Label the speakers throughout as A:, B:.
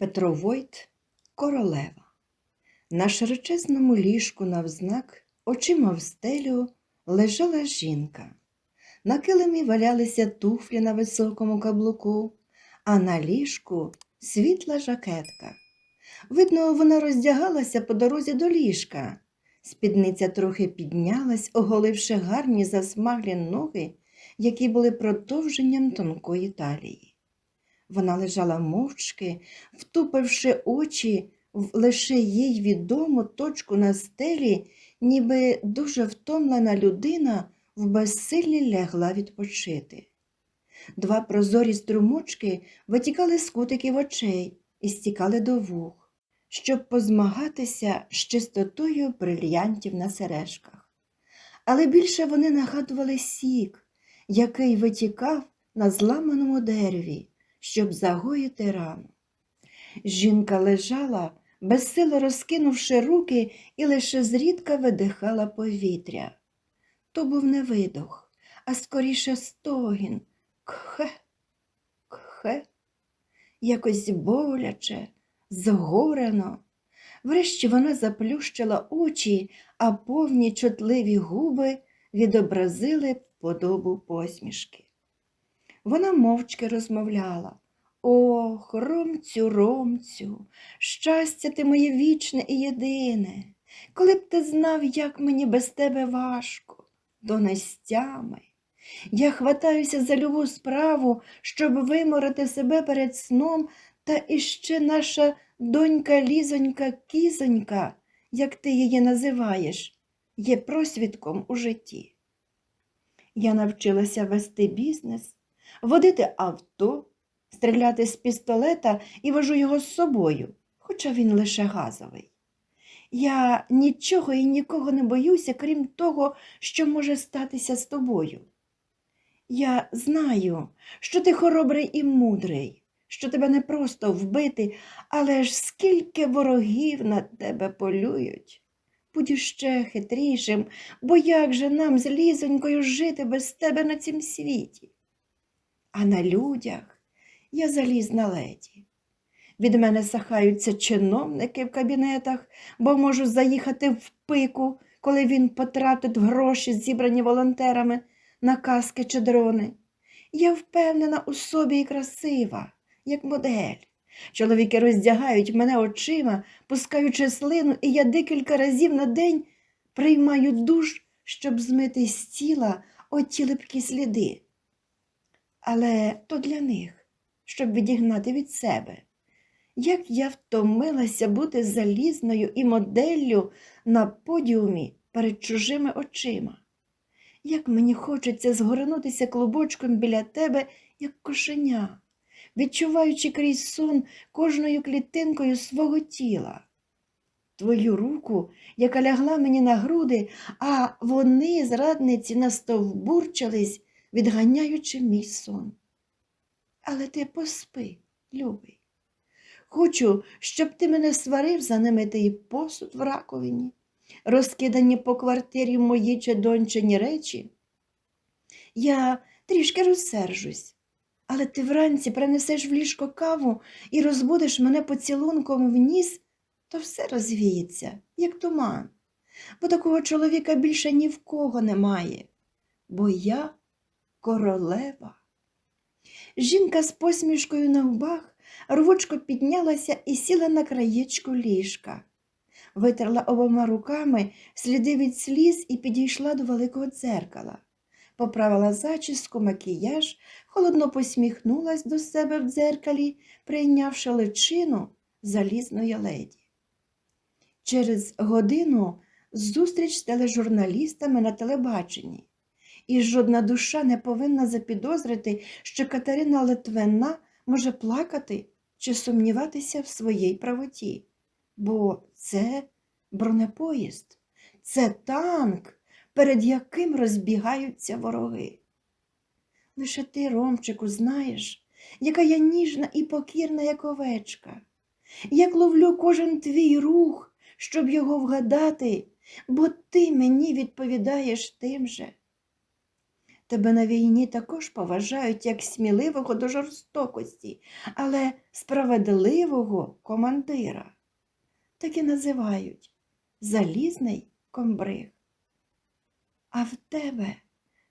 A: Петро Войт королева. На широчезному ліжку навзнак, очима в стелю, лежала жінка. На килимі валялися туфлі на високому каблуку, а на ліжку світла жакетка. Видно, вона роздягалася по дорозі до ліжка. Спідниця трохи піднялась, оголивши гарні засмаглі ноги, які були продовженням тонкої талії. Вона лежала мовчки, втупивши очі в лише їй відому точку на стелі, ніби дуже втомлена людина в безсиллі лягла відпочити. Два прозорі струмочки витікали з кутиків очей і стікали до вух, щоб позмагатися з чистотою брильянтів на сережках. Але більше вони нагадували сік, який витікав на зламаному дереві, щоб загоїти рану. Жінка лежала, безсило розкинувши руки і лише зрідка видихала повітря. То був не видох, а скоріше стогін. Кхе, кхе, якось боляче, згорено. Врешті вона заплющила очі, а повні чутливі губи відобразили подобу посмішки. Вона мовчки розмовляла. Ох, ромцю, ромцю, щастя ти моє вічне і єдине. Коли б ти знав, як мені без тебе важко, донестями. Я хватаюся за любу справу, щоб виморити себе перед сном, та іще наша донька лізонька кізонька, як ти її називаєш, є просвідком у житті. Я навчилася вести бізнес, водити авто, стріляти з пістолета і вожу його з собою, хоча він лише газовий. Я нічого і нікого не боюся, крім того, що може статися з тобою. Я знаю, що ти хоробрий і мудрий, що тебе не просто вбити, але ж скільки ворогів на тебе полюють. Будь ще хитрішим, бо як же нам з лізонькою жити без тебе на цім світі? А на людях я залізна леді. Від мене сахаються чиновники в кабінетах, бо можу заїхати в пику, коли він потратить гроші, зібрані волонтерами на каски чи дрони. Я впевнена у собі і красива, як модель. Чоловіки роздягають мене очима, пускаючи слину, і я декілька разів на день приймаю душ, щоб змити з тіла оті липкі сліди. Але то для них, щоб відігнати від себе. Як я втомилася бути залізною і моделлю на подіумі перед чужими очима. Як мені хочеться згорнутися клубочком біля тебе, як кошеня, відчуваючи крізь сон кожною клітинкою свого тіла. Твою руку, яка лягла мені на груди, а вони, зрадниці, настовбурчались, відганяючи мій сон. Але ти поспи, любий. Хочу, щоб ти мене сварив за немитий посуд в раковині, розкидані по квартирі мої чи дончині речі. Я трішки розсержусь, але ти вранці принесеш в ліжко каву і розбудеш мене поцілунком в ніс, то все розвіється, як туман, бо такого чоловіка більше ні в кого немає, бо я королева. Жінка з посмішкою на губах рвучко піднялася і сіла на краєчку ліжка. Витерла обома руками сліди від сліз і підійшла до великого дзеркала. Поправила зачіску, макіяж, холодно посміхнулась до себе в дзеркалі, прийнявши личину залізної леді. Через годину зустріч з тележурналістами на телебаченні, і жодна душа не повинна запідозрити, що Катерина Литвина може плакати чи сумніватися в своїй правоті, бо це бронепоїзд, це танк, перед яким розбігаються вороги. Лише ти, Ромчику, знаєш, яка я ніжна і покірна, як овечка, як ловлю кожен твій рух, щоб його вгадати, бо ти мені відповідаєш тим же. Тебе на війні також поважають як сміливого до жорстокості, але справедливого командира. Так і називають залізний комбриг. А в тебе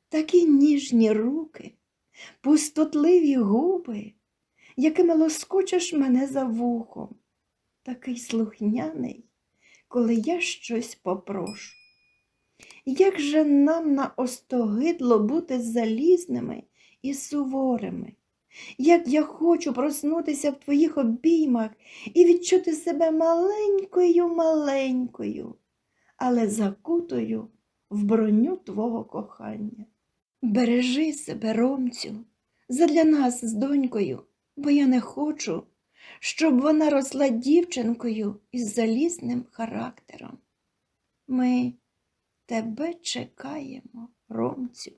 A: такі ніжні руки, пустотливі губи, якими лоскочеш мене за вухом, такий слухняний, коли я щось попрошу. Як же нам на остогидло бути залізними і суворими? Як я хочу проснутися в твоїх обіймах і відчути себе маленькою, маленькою, але закутою в броню твого кохання. Бережи себе, Ромцю, задля нас з донькою, бо я не хочу, щоб вона росла дівчинкою із залізним характером. Ми тебе чекаємо, Ромцю.